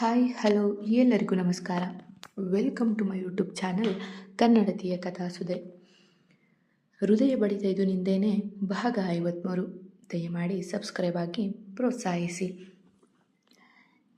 Hi, hello, ಎಲ್ಲರಿಗೂ ನಮಸ್ಕಾರ. Welcome to my YouTube channel ಕನ್ನಡತಿಯ ಕಥಾಸುದೆ ಹೃದಯ ಬಡಿತ ಇದು ನಿಂದೇನೆ ಭಾಗ ಐವತ್ತ್ಮೂರು ದಯಮಾಡಿ ಸಬ್ಸ್ಕ್ರೈಬ್ ಆಗಿ ಪ್ರೋತ್ಸಾಹಿಸಿ.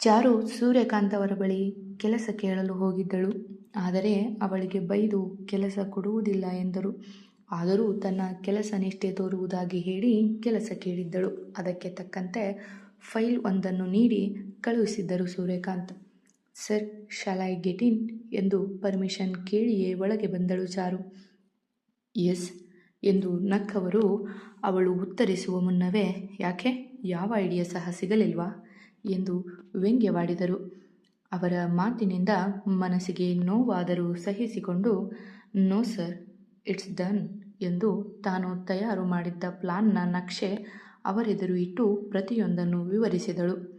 ಚಾರು ಸೂರ್ಯಕಾಂತ್ ಅವರ ಬಳಿ ಕೆಲಸ ಕೇಳಲು ಹೋಗಿದ್ದಳು. ಆದರೆ ಅವಳಿಗೆ ಬೈದು ಕೆಲಸ ಕೊಡುವುದಿಲ್ಲ ಎಂದರು. ಆದರೂ ತನ್ನ ಕೆಲಸ ನಿಷ್ಠೆ ತೋರುವುದಾಗಿ ಹೇಳಿ ಕೆಲಸ ಕೇಳಿದ್ದಳು. ಅದಕ್ಕೆ ತಕ್ಕಂತೆ ಫೈಲ್ ಒಂದನ್ನು ನೀಡಿ ಕಳುಹಿಸಿದ್ದರು Suryakant. Sir shall I get in? ಎಂದು ಪರ್ಮಿಷನ್ ಕೇಳಿಯೇ ಒಳಗೆ ಬಂದಳು ಚಾರು. ಎಸ್, ಎಂದು ನಕ್ಕವರು ಅವಳು ಉತ್ತರಿಸುವ ಮುನ್ನವೇ, ಯಾಕೆ? ಯಾವ ಐಡಿಯಾ ಸಹ ಸಿಗಲಿಲ್ವಾ? ಎಂದು ವ್ಯಂಗ್ಯವಾಡಿದರು. ಅವರ ಮಾತಿನಿಂದ ಮನಸ್ಸಿಗೆ ನೋವಾದರೂ ಸಹಿಸಿಕೊಂಡು, ನೋ ಸರ್, ಇಟ್ಸ್ ಡನ್, ಎಂದು ತಾನು ತಯಾರು ಮಾಡಿದ್ದ ಪ್ಲಾನ್ನ ನಕ್ಷೆ ಅವರೆದುರು ಇಟ್ಟು ಪ್ರತಿಯೊಂದನ್ನು ವಿವರಿಸಿದಳು.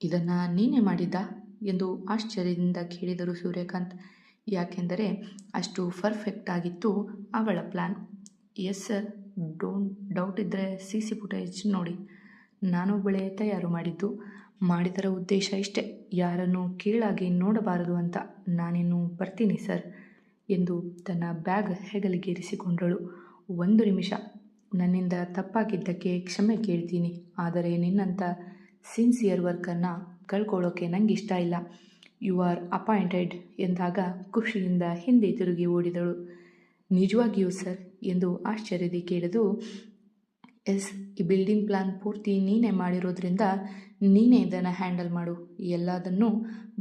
ಇದನ್ನು ನೀನೇ ಮಾಡಿದ್ದ? ಎಂದು ಆಶ್ಚರ್ಯದಿಂದ ಕೇಳಿದರು ಸೂರ್ಯಕಾಂತ್. ಯಾಕೆಂದರೆ ಅಷ್ಟು ಪರ್ಫೆಕ್ಟ್ ಆಗಿತ್ತು ಅವಳ plan yes sir don't doubt ಇದ್ದರೆ ಸಿ ಸಿ ಫುಟೇಜ್ ನೋಡಿ. ನಾನು ನಾನೊಬ್ಬಳೇ ತಯಾರು ಮಾಡಿದ್ದು. ಮಾಡಿದರ ಉದ್ದೇಶ ಇಷ್ಟೇ. ಯಾರನ್ನು ಕೀಳಾಗಿ ನೋಡಬಾರದು ಅಂತ ನಾನಿನ್ನು ಬರ್ತೀನಿ ಸರ್ ಎಂದು ತನ್ನ ಬ್ಯಾಗ್ ಹೆಗಲಿಗೇರಿಸಿಕೊಂಡಳು. ಒಂದು ನಿಮಿಷ. ನನ್ನಿಂದ ತಪ್ಪಾಗಿದ್ದಕ್ಕೆ ಕ್ಷಮೆ ಕೇಳ್ತೀನಿ. ಆದರೆ ನಿನ್ನಂಥ ಸಿನ್ಸಿಯರ್ ವರ್ಕನ್ನು ಕಳ್ಕೊಳ್ಳೋಕೆ ನಂಗೆ ಇಷ್ಟ ಇಲ್ಲ. ಯು ಆರ್ ಅಪಾಯಿಂಟೆಡ್ ಎಂದಾಗ ಖುಷಿಯಿಂದ ಹಿಂದೆ ತಿರುಗಿ ಓಡಿದಳು. ನಿಜವಾಗಿಯೂ ಸರ್ ಎಂದು ಆಶ್ಚರ್ಯದ ಕೇಳಿದು, ಎಸ್, ಈ ಬಿಲ್ಡಿಂಗ್ ಪ್ಲಾನ್ ಪೂರ್ತಿ ನೀನೇ ಮಾಡಿರೋದ್ರಿಂದ ನೀನೇ ಇದನ್ನು ಹ್ಯಾಂಡಲ್ ಮಾಡು. ಎಲ್ಲದನ್ನು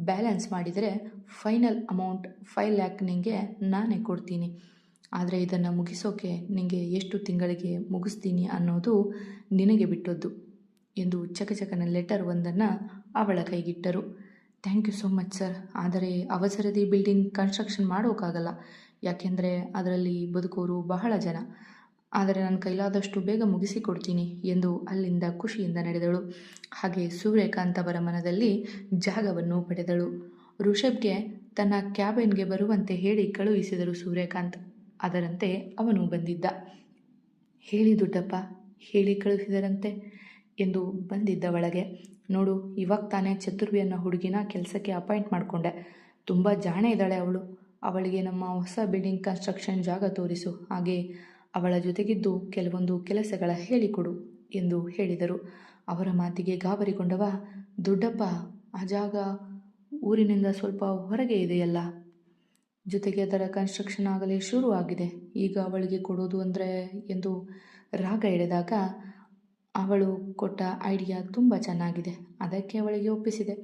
ಬ್ಯಾಲೆನ್ಸ್ ಮಾಡಿದರೆ ಫೈನಲ್ ಅಮೌಂಟ್ ಫೈವ್ ಲ್ಯಾಕ್ ನಿಮಗೆ ನಾನೇ ಕೊಡ್ತೀನಿ. ಆದರೆ ಇದನ್ನು ಮುಗಿಸೋಕೆ ನಿಮಗೆ ಎಷ್ಟು ತಿಂಗಳಿಗೆ ಮುಗಿಸ್ತೀನಿ ಅನ್ನೋದು ನಿನಗೆ ಬಿಟ್ಟದ್ದು. ಎಂದು ಚಕಚಕನ ಲೆಟರ್ ಒಂದನ್ನು ಅವಳ ಕೈಗಿಟ್ಟರು. Thank you so much sir. ಆದರೆ ಅವಸರದಿ ಬಿಲ್ಡಿಂಗ್ ಕನ್ಸ್ಟ್ರಕ್ಷನ್ ಮಾಡೋಕ್ಕಾಗಲ್ಲ ಯಾಕೆಂದರೆ ಅದರಲ್ಲಿ ಬದುಕೋರು ಬಹಳ ಜನ. ಆದರೆ ನನ್ನ ಕೈಲಾದಷ್ಟು ಬೇಗ ಮುಗಿಸಿಕೊಡ್ತೀನಿ ಎಂದು ಅಲ್ಲಿಂದ ಖುಷಿಯಿಂದ ನಡೆದಳು. ಹಾಗೆ ಸೂರ್ಯಕಾಂತ್ ಅವರ ಮನದಲ್ಲಿ ಜಾಗವನ್ನು ಪಡೆದಳು. ಋಷಭ್ಗೆ ತನ್ನ ಕ್ಯಾಬಿನ್ಗೆ ಬರುವಂತೆ ಹೇಳಿ ಕಳುಹಿಸಿದರು ಸೂರ್ಯಕಾಂತ್. ಅದರಂತೆ ಅವನು ಬಂದಿದ್ದ. ಹೇಳಿ ದುಡ್ಡಪ್ಪ, ಹೇಳಿ ಕಳುಹಿಸಿದರಂತೆ. ಎಂದು ಬಂದಿದ್ದ ಒಳಗೆ, ನೋಡು, ಇವಾಗ ತಾನೇ ಚತುರ್ವಿ ಅನ್ನೋ ಹುಡುಗಿನ ಕೆಲಸಕ್ಕೆ ಅಪಾಯಿಂಟ್ ಮಾಡಿಕೊಂಡೆ. ತುಂಬ ಜಾಣೆ ಇದ್ದಾಳೆ ಅವಳು. ಅವಳಿಗೆ ನಮ್ಮ ಹೊಸ ಬಿಲ್ಡಿಂಗ್ ಕನ್ಸ್ಟ್ರಕ್ಷನ್ ಜಾಗ ತೋರಿಸು. ಹಾಗೆ ಅವಳ ಜೊತೆಗಿದ್ದು ಕೆಲವೊಂದು ಕೆಲಸಗಳ ಹೇಳಿಕೊಡು, ಎಂದು ಹೇಳಿದರು. ಅವರ ಮಾತಿಗೆ ಗಾಬರಿಗೊಂಡವ, ದೊಡ್ಡಪ್ಪ, ಆ ಜಾಗ ಊರಿನಿಂದ ಸ್ವಲ್ಪ ಹೊರಗೆ ಇದೆಯಲ್ಲ. ಜೊತೆಗೆ ಅದರ ಕನ್ಸ್ಟ್ರಕ್ಷನ್ ಆಗಲೇ ಶುರು ಆಗಿದೆ ಈಗ ಅವಳಿಗೆ ಕೊಡೋದು ಅಂದರೆ, ಎಂದು ರಾಗ ಎಳೆದಾಗ ಅವಳು ಕೊಟ್ಟ ಐಡಿಯಾ ತುಂಬ ಚೆನ್ನಾಗಿದೆ. ಅದಕ್ಕೆ ಅವಳಿಗೆ ಒಪ್ಪಿಸಿದೆ.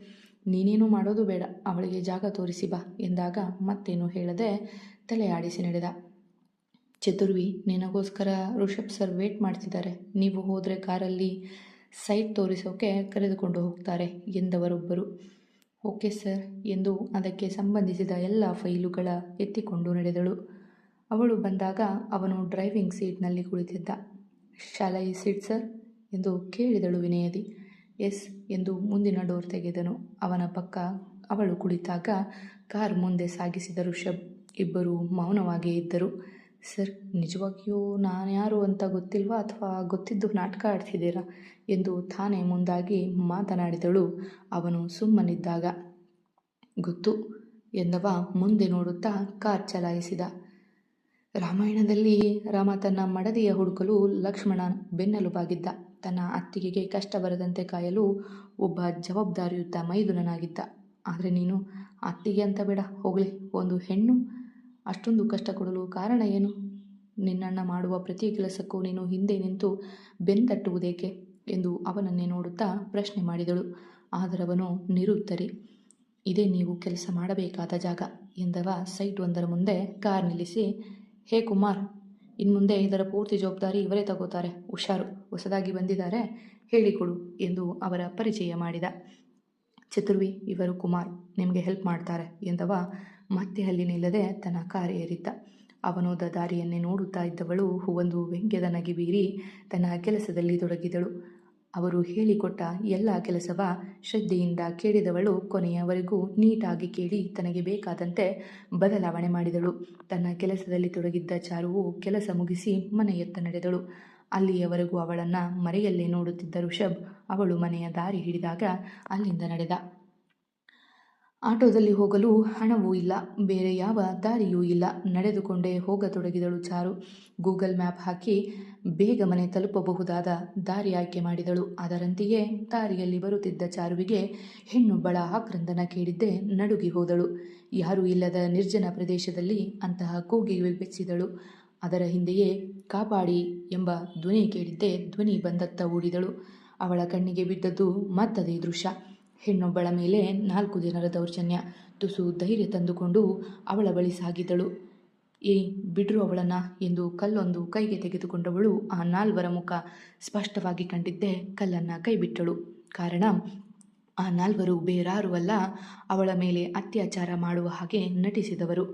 ನೀನೇನು ಮಾಡೋದು ಬೇಡ. ಅವಳಿಗೆ ಜಾಗ ತೋರಿಸಿ ಬಾ ಎಂದಾಗ ಮತ್ತೇನು ಹೇಳದೆ ತಲೆಯಾಡಿಸಿ ನಡೆದ. ಚತುರ್ವಿ, ನಿನಗೋಸ್ಕರ ಋಷಭ್ ಸರ್ ವೇಟ್ ಮಾಡ್ತಿದ್ದಾರೆ. ನೀವು ಹೋದರೆ ಕಾರಲ್ಲಿ ಸೈಟ್ ತೋರಿಸೋಕೆ ಕರೆದುಕೊಂಡು ಹೋಗ್ತಾರೆ ಎಂದವರೊಬ್ಬರು. ಓಕೆ ಸರ್ ಎಂದು ಅದಕ್ಕೆ ಸಂಬಂಧಿಸಿದ ಎಲ್ಲ ಫೈಲುಗಳ ಎತ್ತಿಕೊಂಡು ನಡೆದಳು. ಅವಳು ಬಂದಾಗ ಅವನು ಡ್ರೈವಿಂಗ್ ಸೀಟ್ನಲ್ಲಿ ಕುಳಿತಿದ್ದ. ಶಾಲೈ ಸೀಟ್ ಸರ್ ಎಂದು ಕೇಳಿದಳು ವಿನಯದಿ. ಎಸ್ ಎಂದು ಮುಂದಿನ ಡೋರ್ ತೆಗೆದನು. ಅವನ ಪಕ್ಕ ಅವಳು ಕುಳಿತಾಗ ಕಾರ್ ಮುಂದೆ ಸಾಗಿಸಿದ ಋಷಭ್ ಇಬ್ಬರು ಮೌನವಾಗಿಯೇ ಇದ್ದರು. ಸರ್, ನಿಜವಾಗಿಯೂ ನಾನ್ಯಾರು ಅಂತ ಗೊತ್ತಿಲ್ವಾ ಅಥವಾ ಗೊತ್ತಿದ್ದು ನಾಟಕ ಆಡ್ತಿದ್ದೀರಾ ಎಂದು ತಾನೇ ಮುಂದಾಗಿ ಮಾತನಾಡಿದಳು ಅವನು ಸುಮ್ಮನಿದ್ದಾಗ. ಗೊತ್ತು ಎಂದವ ಮುಂದೆ ನೋಡುತ್ತಾ ಕಾರ್ ಚಲಾಯಿಸಿದ. ರಾಮಾಯಣದಲ್ಲಿ ರಾಮ ತನ್ನ ಮಡದಿಯ ಹುಡುಕಲು ಲಕ್ಷ್ಮಣ ಬೆನ್ನೆಲುಬಾಗಿದ್ದ. ತನ್ನ ಅತ್ತಿಗೆಗೆ ಕಷ್ಟ ಬರದಂತೆ ಕಾಯಲು ಒಬ್ಬ ಜವಾಬ್ದಾರಿಯುತ ಮೈದುನನಾಗಿದ್ದ. ಆದರೆ ನೀನು ಅತ್ತಿಗೆ ಅಂತ ಬೇಡ, ಹೋಗಲಿ, ಒಂದು ಹೆಣ್ಣು. ಅಷ್ಟೊಂದು ಕಷ್ಟ ಕೊಡಲು ಕಾರಣ ಏನು? ನಿನ್ನಣ್ಣ ಮಾಡುವ ಪ್ರತಿ ಕೆಲಸಕ್ಕೂ ನೀನು ಹಿಂದೆ ನಿಂತು ಬೆಂತಟ್ಟುವುದೇಕೆ? ಎಂದು ಅವನನ್ನೇ ನೋಡುತ್ತಾ ಪ್ರಶ್ನೆ ಮಾಡಿದಳು. ಆದರವನು ನಿರುತ್ತರಿ. ಇದೇ ನೀವು ಕೆಲಸ ಮಾಡಬೇಕಾದ ಜಾಗ ಎಂದವ ಸೈಟ್ ಒಂದರ ಮುಂದೆ ಕಾರ್ ನಿಲ್ಲಿಸಿ, ಹೇ ಕುಮಾರ್ ಇನ್ನು ಮುಂದೆ ಇದರ ಪೂರ್ತಿ ಜವಾಬ್ದಾರಿ ಇವರೇ ತಗೋತಾರೆ. ಹುಷಾರು, ಹೊಸದಾಗಿ ಬಂದಿದ್ದಾರೆ. ಹೇಳಿಕೊಡು ಎಂದು ಅವರ ಪರಿಚಯ ಮಾಡಿದ. ಚತುರ್ವಿ, ಇವರು ಕುಮಾರ್, ನಿಮಗೆ ಹೆಲ್ಪ್ ಮಾಡ್ತಾರೆ ಎಂದವ ಮತ್ತೆ ಅಲ್ಲಿ ನಿಲ್ಲದೆ ತನ್ನ ಕಾರ್ ಏರಿದ್ದ. ಅವನೋದ ದಾರಿಯನ್ನೇ ನೋಡುತ್ತಾ ಇದ್ದವಳು ಒಂದು ವ್ಯಂಗ್ಯದ ನಗಿ ಬೀರಿ ತನ್ನ ಕೆಲಸದಲ್ಲಿ ತೊಡಗಿದಳು. ಅವರು ಹೇಳಿಕೊಟ್ಟ ಎಲ್ಲ ಕೆಲಸವ ಶ್ರದ್ಧೆಯಿಂದ ಕೇಳಿದವಳು ಕೊನೆಯವರೆಗೂ ನೀಟಾಗಿ ಕೇಳಿ ತನಗೆ ಬೇಕಾದಂತೆ ಬದಲಾವಣೆ ಮಾಡಿದಳು. ತನ್ನ ಕೆಲಸದಲ್ಲಿ ತೊಡಗಿದ್ದ ಚಾರುವು ಕೆಲಸ ಮುಗಿಸಿ ಮನೆಯತ್ತ ನಡೆದಳು. ಅಲ್ಲಿಯವರೆಗೂ ಅವಳನ್ನು ಮರೆಯಲ್ಲೇ ನೋಡುತ್ತಿದ್ದ ಋಷಭ್ ಅವಳು ಮನೆಯ ದಾರಿ ಹಿಡಿದಾಗ ಅಲ್ಲಿಂದ ನಡೆದ. ಆಟೋದಲ್ಲಿ ಹೋಗಲು ಹಣವೂ ಇಲ್ಲ. ಬೇರೆ ಯಾವ ದಾರಿಯೂ ಇಲ್ಲ. ನಡೆದುಕೊಂಡೇ ಹೋಗತೊಡಗಿದಳು ಚಾರು. ಗೂಗಲ್ ಮ್ಯಾಪ್ ಹಾಕಿ ಬೇಗ ಮನೆ ತಲುಪಬಹುದಾದ ದಾರಿ ಆಯ್ಕೆ ಮಾಡಿದಳು. ಅದರಂತೆಯೇ ದಾರಿಯಲ್ಲಿ ಬರುತ್ತಿದ್ದ ಚಾರುವಿಗೆ ಹೆಣ್ಣೊಬ್ಬಳ ಆಕ್ರಂದನ ಕೇಳಿದ್ದೇ ನಡುಗಿ ಹೋದಳು. ಯಾರೂ ಇಲ್ಲದ ನಿರ್ಜನ ಪ್ರದೇಶದಲ್ಲಿ ಅಂತಹ ಕೂಗಿಗೆ ಬೆಚ್ಚಿದಳು ಅದರ ಹಿಂದೆಯೇ ಕಾಪಾಡಿ ಎಂಬ ಧ್ವನಿ ಕೇಳಿದ್ದೇ ಧ್ವನಿ ಬಂದತ್ತ ಓಡಿದಳು ಅವಳ ಕಣ್ಣಿಗೆ ಬಿದ್ದದ್ದು ಮತ್ತದೇ ದೃಶ್ಯ. ಹೆಣ್ಣೊಬ್ಬಳ ಮೇಲೆ ನಾಲ್ಕು ಜನರ ದೌರ್ಜನ್ಯ. ತುಸು ಧೈರ್ಯ ತಂದುಕೊಂಡು ಅವಳ ಬಳಿ ಸಾಗಿದಳು. ಏ ಬಿಡ್ರು ಅವಳನ್ನ ಎಂದು ಕಲ್ಲೊಂದು ಕೈಗೆ ತೆಗೆದುಕೊಂಡವಳು ಆ ನಾಲ್ವರ ಮುಖ. ಸ್ಪಷ್ಟವಾಗಿ ಕಂಡಿದ್ದೆ ಕಲ್ಲನ್ನು ಕೈಬಿಟ್ಟಳು. ಕಾರಣ, ಆ ನಾಲ್ವರು ಬೇರಾರು ಅಲ್ಲ, ಅವಳ ಮೇಲೆ ಅತ್ಯಾಚಾರ ಮಾಡುವ ಹಾಗೆ ನಟಿಸಿದವರು.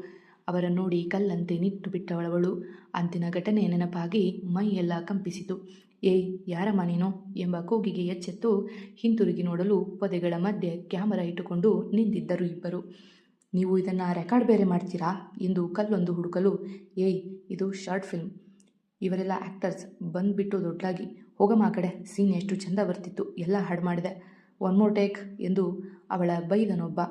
ಅವರ ನೋಡಿ ಕಲ್ಲಂತೆ ನಿಟ್ಟು ಬಿಟ್ಟವಳವಳು ಅಂತಿನ ಘಟನೆ ನೆನಪಾಗಿ ಮೈಯೆಲ್ಲ ಕಂಪಿಸಿತು. ಏಯ್ ಯಾರ ಮನೇನೋ ಎಂಬ ಕೂಗಿಗೆ ಎಚ್ಚೆತ್ತು ಹಿಂತಿರುಗಿ ನೋಡಲು ಪೊದೆಗಳ ಮಧ್ಯೆ ಕ್ಯಾಮರಾ ಇಟ್ಟುಕೊಂಡು ನಿಂತಿದ್ದರು ಇಬ್ಬರು. ನೀವು ಇದನ್ನು ರೆಕಾರ್ಡ್ ಬೇರೆ ಮಾಡ್ತೀರಾ? ಎಂದು ಕಲ್ಲೊಂದು ಹುಡುಕಲು. ಏಯ್, ಇದು ಶಾರ್ಟ್ ಫಿಲ್ಮ್. ಇವರೆಲ್ಲ ಆ್ಯಕ್ಟರ್ಸ್ ಬಂದುಬಿಟ್ಟು ದೊಡ್ಡಾಗಿ. ಹೋಗಮ್ಮ ಆ ಕಡೆ. ಸೀನ್ ಎಷ್ಟು ಚೆಂದ ಬರ್ತಿತ್ತು. ಎಲ್ಲ ಹಾಡು ಮಾಡಿದೆ. ಒನ್ ಮೋರ್ ಟೇಕ್ ಎಂದು ಅವಳ ಬೈದನೊಬ್ಬ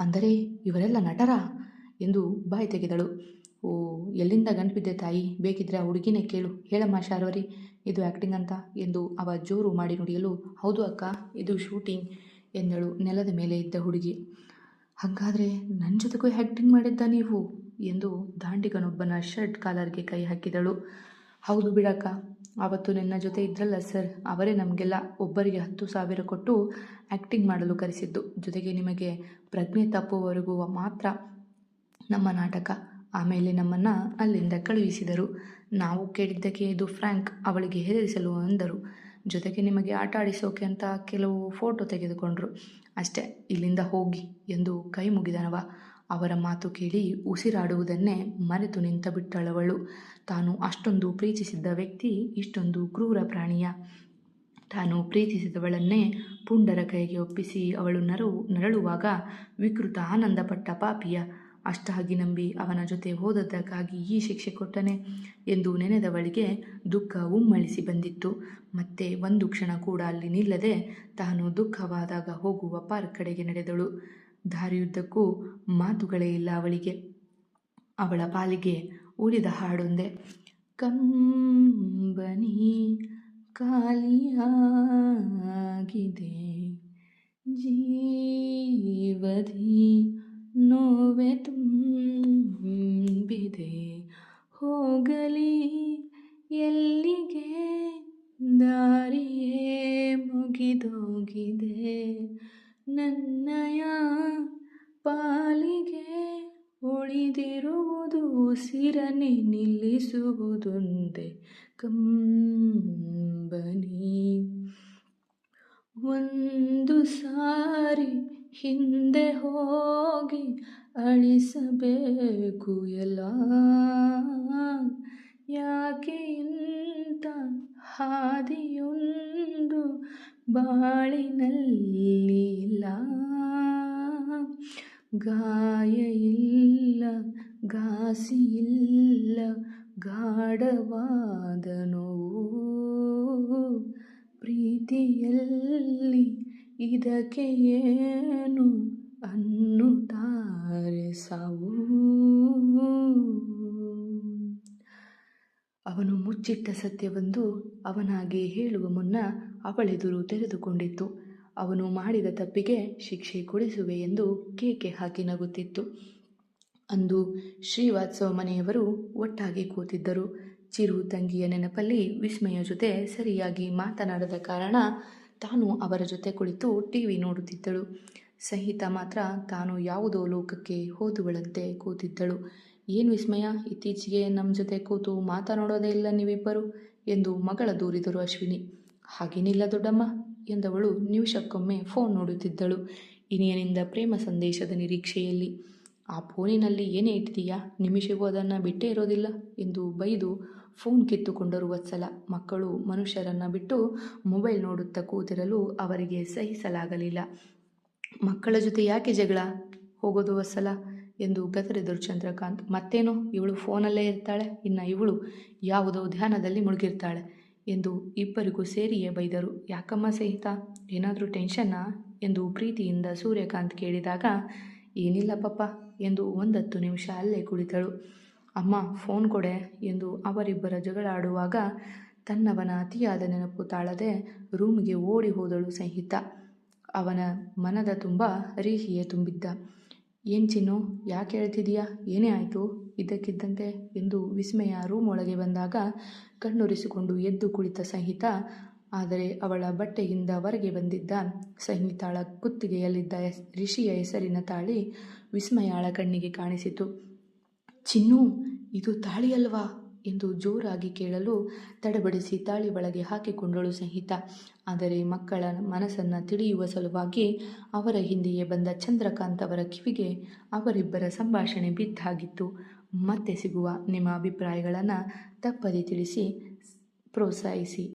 ಅಂದರೆ ಇವರೆಲ್ಲ ನಟರಾ? ಎಂದು ಬಾಯಿ ತೆಗೆದಳು. ಓ, ಎಲ್ಲಿಂದ ಗಂಟು ತಾಯಿ? ಬೇಕಿದ್ರೆ ಆ ಹುಡುಗಿನೇ ಕೇಳು. ಹೇಳಮ್ಮ ಶಾರ್ವರಿ, ಇದು ಆ್ಯಕ್ಟಿಂಗ್ ಅಂತ ಎಂದು ಅವ ಜೋರು ಮಾಡಿ ನುಡಿಯಲು, ಹೌದು ಅಕ್ಕ, ಇದು ಶೂಟಿಂಗ್ ಎಂದಳು ನೆಲದ ಮೇಲೆ ಇದ್ದ ಹುಡುಗಿ. ಹಾಗಾದರೆ ನನ್ನ ಜೊತೆಗೂ ಆ್ಯಕ್ಟಿಂಗ್ ಮಾಡಿದ್ದ ನೀವು? ಎಂದು ದಾಂಡಿಗನೊಬ್ಬನ ಶರ್ಟ್ ಕಾಲರ್ಗೆ ಕೈ ಹಾಕಿದಳು. ಹೌದು ಬಿಡಕ್ಕ ಆವತ್ತು ನನ್ನ ಜೊತೆ ಇದ್ರಲ್ಲ ಸರ್. ಅವರೇ ನಮಗೆಲ್ಲ ಒಬ್ಬರಿಗೆ ಹತ್ತು ಸಾವಿರ ಕೊಟ್ಟು ಆ್ಯಕ್ಟಿಂಗ್ ಮಾಡಲು ಕರೆಸಿದ್ದು. ಜೊತೆಗೆ ನಿಮಗೆ ಪ್ರಜ್ಞೆ ತಪ್ಪುವವರೆಗೂ ಮಾತ್ರ ನಮ್ಮ ನಾಟಕ. ಆಮೇಲೆ ನಮ್ಮನ್ನು ಅಲ್ಲಿಂದ ಕಳುಹಿಸಿದರು. ನಾವು ಕೇಳಿದ್ದಕ್ಕೆ ಇದು ಫ್ರ್ಯಾಂಕ್ ಅವಳಿಗೆ ಹೆದರಿಸಲು ಅಂದರು. ಜೊತೆಗೆ ನಿಮಗೆ ಆಟ ಆಡಿಸೋಕೆ ಅಂತ ಕೆಲವು ಫೋಟೋ ತೆಗೆದುಕೊಂಡರು. ಅಷ್ಟೇ, ಇಲ್ಲಿಂದ ಹೋಗಿ ಎಂದು ಕೈ ಮುಗಿದನವ. ಅವರ ಮಾತು ಕೇಳಿ ಉಸಿರಾಡುವುದನ್ನೇ ಮರೆತು ನಿಂತ ಬಿಟ್ಟಳವಳು ತಾನು ಅಷ್ಟೊಂದು ಪ್ರೀತಿಸಿದ್ದ ವ್ಯಕ್ತಿ, ಇಷ್ಟೊಂದು ಕ್ರೂರ ಪ್ರಾಣಿಯ. ತಾನು ಪ್ರೀತಿಸಿದವಳನ್ನೇ ಪುಂಡರ ಕೈಗೆ ಒಪ್ಪಿಸಿ ಅವಳು ನರವು ನರಳುವಾಗ ವಿಕೃತ ಆನಂದಪಟ್ಟ ಪಾಪಿಯ ಅಷ್ಟಾಗಿ ನಂಬಿ ಅವನ ಜೊತೆ ಹೋದದ್ದಕ್ಕಾಗಿ ಈ ಶಿಕ್ಷೆ ಕೊಟ್ಟನೆ ಎಂದು ನೆನೆದವಳಿಗೆ ದುಃಖ ಉಮ್ಮಳಿಸಿ ಬಂದಿತ್ತು. ಮತ್ತೆ ಒಂದು ಕ್ಷಣ ಕೂಡ ಅಲ್ಲಿ ನಿಲ್ಲದೆ ತಾನು ದುಃಖವಾದಾಗ ಹೋಗುವ ಪಾರ್ಕ್ ಕಡೆಗೆ ನಡೆದಳು. ದಾರಿಯುದ್ದಕ್ಕೂ ಮಾತುಗಳೇ ಇಲ್ಲ ಅವಳಿಗೆ. ಅವಳ ಪಾಲಿಗೆ ಉಳಿದ ಹಾಡೊಂದೆ. ಕಂಬನಿ ಖಾಲಿಯಾಗಿದೆ, ಜೀವದಿ ನೋವೆ ತುಂಬಿದೆ. ಹೋಗಲಿ ಎಲ್ಲಿಗೆ? ದಾರಿಯೇ ಮುಗಿದೋಗಿದೆ. ನನ್ನಯ ಪಾಲಿಗೆ ಉಳಿದಿರುವುದು ಸಿರನೆ ನಿಲ್ಲಿಸುವುದೊಂದೇ ಕಂಬನಿ. ಒಂದು ಸಾರಿ ಹಿಂದೆ ಹೋಗಿ ಅಳಿಸಬೇಕು ಎಲ್ಲ. ಯಾಕೆ ಇಂಥ ಹಾದಿಯೊಂದು ಬಾಳಿನಲ್ಲಿ ಇಲ್ಲ? ಗಾಯ ಇಲ್ಲ ಘಾಸಿ ಇಲ್ಲ, ಗಾಢವಾದ ಪ್ರೀತಿಯಲ್ಲಿ ಇದಕ್ಕೆ ಏನು ಅನ್ನುತ್ತಾರೆ ಸಾವು? ಅವನು ಮುಚ್ಚಿಟ್ಟ ಸತ್ಯವೊಂದು ಅವನಾಗೆ ಹೇಳುವ ಮುನ್ನ ಅವಳೆದುರು ತೆರೆದುಕೊಂಡಿತ್ತು. ಅವನು ಮಾಡಿದ ತಪ್ಪಿಗೆ ಶಿಕ್ಷೆ ಕೊಡಿಸುವೆ ಎಂದು ಕೇಕೆ ಹಾಕಿ ನಗುತ್ತಿತ್ತು. ಅಂದು ಶ್ರೀವಾತ್ಸವ ಮನೆಯವರು ಒಟ್ಟಾಗಿ ಕೂತಿದ್ದರು. ಚಿರು ತಂಗಿಯ ನೆನಪಲ್ಲಿ ವಿಸ್ಮಯ ಜೊತೆ ಸರಿಯಾಗಿ ಮಾತನಾಡದ ಕಾರಣ ತಾನು ಅವರ ಜೊತೆ ಕುಳಿತು ಟಿ ವಿ ನೋಡುತ್ತಿದ್ದಳು. ಸಹಿತ ಮಾತ್ರ ತಾನು ಯಾವುದೋ ಲೋಕಕ್ಕೆ ಹೋದುಗಳಂತೆ ಕೂತಿದ್ದಳು. ಏನು ವಿಸ್ಮಯ, ಇತ್ತೀಚೆಗೆ ನಮ್ಮ ಜೊತೆ ಕೂತು ಮಾತನಾಡೋದೇ ಇಲ್ಲ ನೀವಿಬ್ಬರು, ಎಂದು ಮಗಳ ದೂರಿದರು ಅಶ್ವಿನಿ. ಹಾಗೇನಿಲ್ಲ ದೊಡ್ಡಮ್ಮ, ಎಂದವಳು ನಿಮಿಷಕ್ಕೊಮ್ಮೆ ಫೋನ್ ನೋಡುತ್ತಿದ್ದಳು ಇನಿಯನಿಂದ ಪ್ರೇಮ ಸಂದೇಶದ ನಿರೀಕ್ಷೆಯಲ್ಲಿ. ಆ ಫೋನಿನಲ್ಲಿ ಏನೇ ಇಟ್ಟಿದೀಯಾ, ನಿಮಿಷವೂ ಅದನ್ನು ಬಿಟ್ಟೇ ಇರೋದಿಲ್ಲ, ಎಂದು ಬೈದು ಫೋನ್ ಕಿತ್ತುಕೊಂಡರು ವತ್ಸಲ ಮಕ್ಕಳು ಮನುಷ್ಯರನ್ನು ಬಿಟ್ಟು ಮೊಬೈಲ್ ನೋಡುತ್ತಾ ಕೂತಿರಲು ಅವರಿಗೆ ಸಹಿಸಲಾಗಲಿಲ್ಲ. ಮಕ್ಕಳ ಜೊತೆ ಯಾಕೆ ಜಗಳ ಹೋಗೋದು ವತ್ಸಲ ಎಂದು ಗದರಿದರು ಚಂದ್ರಕಾಂತ್. ಮತ್ತೇನು? ಇವಳು ಫೋನಲ್ಲೇ ಇರ್ತಾಳೆ? ಇನ್ನು ಇವಳು ಯಾವುದೋ ಧ್ಯಾನದಲ್ಲಿ ಮುಳುಗಿರ್ತಾಳೆ ಎಂದು ಇಬ್ಬರಿಗೂ ಸೇರಿಯೇ ಬೈದರು. ಯಾಕಮ್ಮ ಸಹಿತ? ಏನಾದರೂ ಟೆನ್ಷನ್ನಾ? ಎಂದು ಪ್ರೀತಿಯಿಂದ ಸೂರ್ಯಕಾಂತ್ ಕೇಳಿದಾಗ, ಏನಿಲ್ಲ ಪಪ್ಪ ಎಂದು ಒಂದತ್ತು ನಿಮಿಷ ಅಲ್ಲೇ ಕುಳಿತಳು. ಅಮ್ಮ, ಫೋನ್ ಕೊಡೆ ಎಂದು ಅವರಿಬ್ಬರ ಜಗಳಾಡುವಾಗ ತನ್ನವನ ಅತಿಯಾದ ನೆನಪು ತಾಳದೆ ರೂಮ್ಗೆ ಓಡಿ ಹೋದಳು ಸಂಹಿತ. ಅವನ ಮನದ ತುಂಬ ರೀಹಿಯೇ ತುಂಬಿದ್ದ. ಏನು ಚಿನ್ನು, ಯಾಕೆ ಹೇಳ್ತಿದೀಯಾ? ಏನೇ ಆಯಿತು? ಇದ್ದಕ್ಕಿದ್ದಂತೆ ಎಂದು ವಿಸ್ಮಯ ರೂಮ್ ಒಳಗೆ ಬಂದಾಗ ಕಣ್ಣುರಿಸಿಕೊಂಡು ಎದ್ದು ಕುಳಿತ ಸಂಹಿತ, ಆದರೆ ಅವಳ ಬಟ್ಟೆಯಿಂದ ಹೊರಗೆ ಬಂದಿದ್ದ ಸಂಹಿತಾಳ ಕುತ್ತಿಗೆಯಲ್ಲಿದ್ದ ರಿಷಿಯ ಹೆಸರಿನ ತಾಳಿ ವಿಸ್ಮಯಾಳ ಕಣ್ಣಿಗೆ ಕಾಣಿಸಿತು. ಚಿನ್ನು, ಇದು ತಾಳಿಯಲ್ವಾ? ಎಂದು ಜೋರಾಗಿ ಕೇಳಲು ತಡಬಡಿಸಿ ತಾಳಿ ಒಳಗೆ ಹಾಕಿಕೊಂಡಳು ಸಹಿತ. ಆದರೆ ಮಕ್ಕಳ ಮನಸ್ಸನ್ನು ತಿಳಿಯುವ ಸಲುವಾಗಿ ಅವರ ಹಿಂದೆಯೇ ಬಂದ ಚಂದ್ರಕಾಂತ್ ಅವರ ಕಿವಿಗೆ ಅವರಿಬ್ಬರ ಸಂಭಾಷಣೆ ಬಿದ್ದಾಗಿತ್ತು. ಮತ್ತೆ ಸಿಗುವ ನಿಮ್ಮ ಅಭಿಪ್ರಾಯಗಳನ್ನು ತಪ್ಪದೆ ತಿಳಿಸಿ, ಪ್ರೋತ್ಸಾಹಿಸಿ.